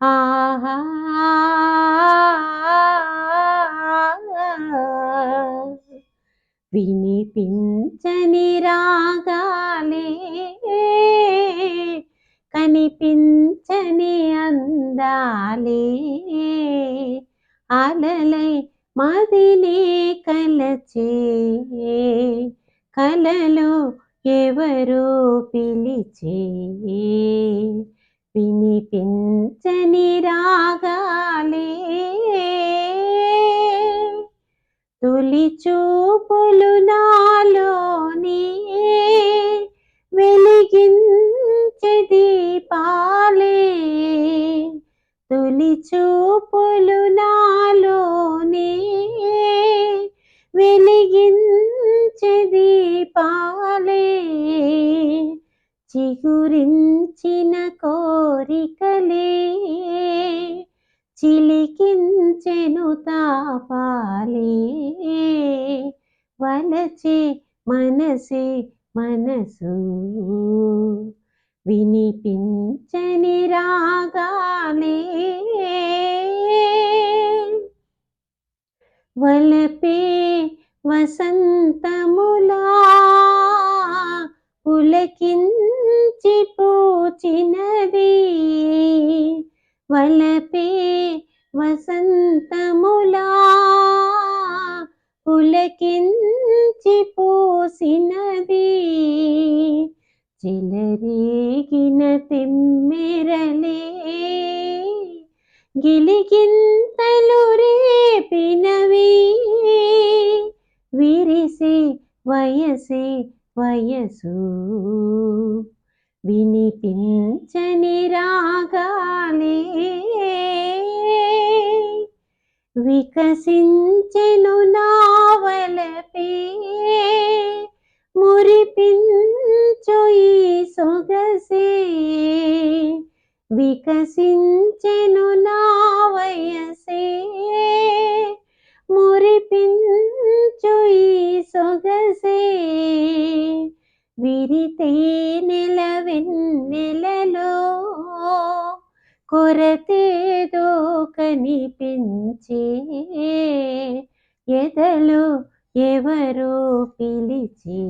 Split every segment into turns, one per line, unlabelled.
ఆహా వినిపించని రాగాలే కనిపించని అందాలే అలలై మదిలే కలచే కలలో ఎవరో పిలిచే వినిపించని రాగాలే తొలి చూపులు నాలోనే వెలిగించే దీపాలే. తొలి చూపులు నాలోనే వెలిగించే దీపాలే. చిగురించిన కోరికలే చిలికించెను తాపాలే. వలచే మనసే మనసు వినిపించని రాగాలే. వలపే వసంతములా పులకించి పూచినది వలపే వసంతములా పులకించి పూసినది చిలరేగిన తెమ్మెరలే గిలిగింతలు రేపినవి విరిసే వయసే వయసు వినిపించని రాగాలే. వికసించెను నావలపే మురిపించు ఈ సొగసే. వికసించెను నా వయసే. విరితే నెలవెన్నెలలో కొరతేదో కనిపించే ఎదలో ఎవరో పిలిచే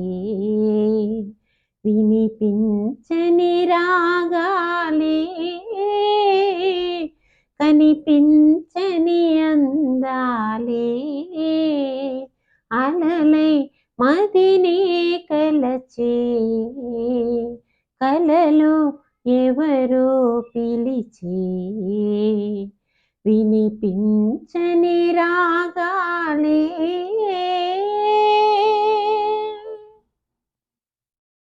వినిపించని రాగాలే కనిపించని అందాలే అలలే మదినే కలచే కలలో ఎవరో పిలిచే వినిపించని రాగా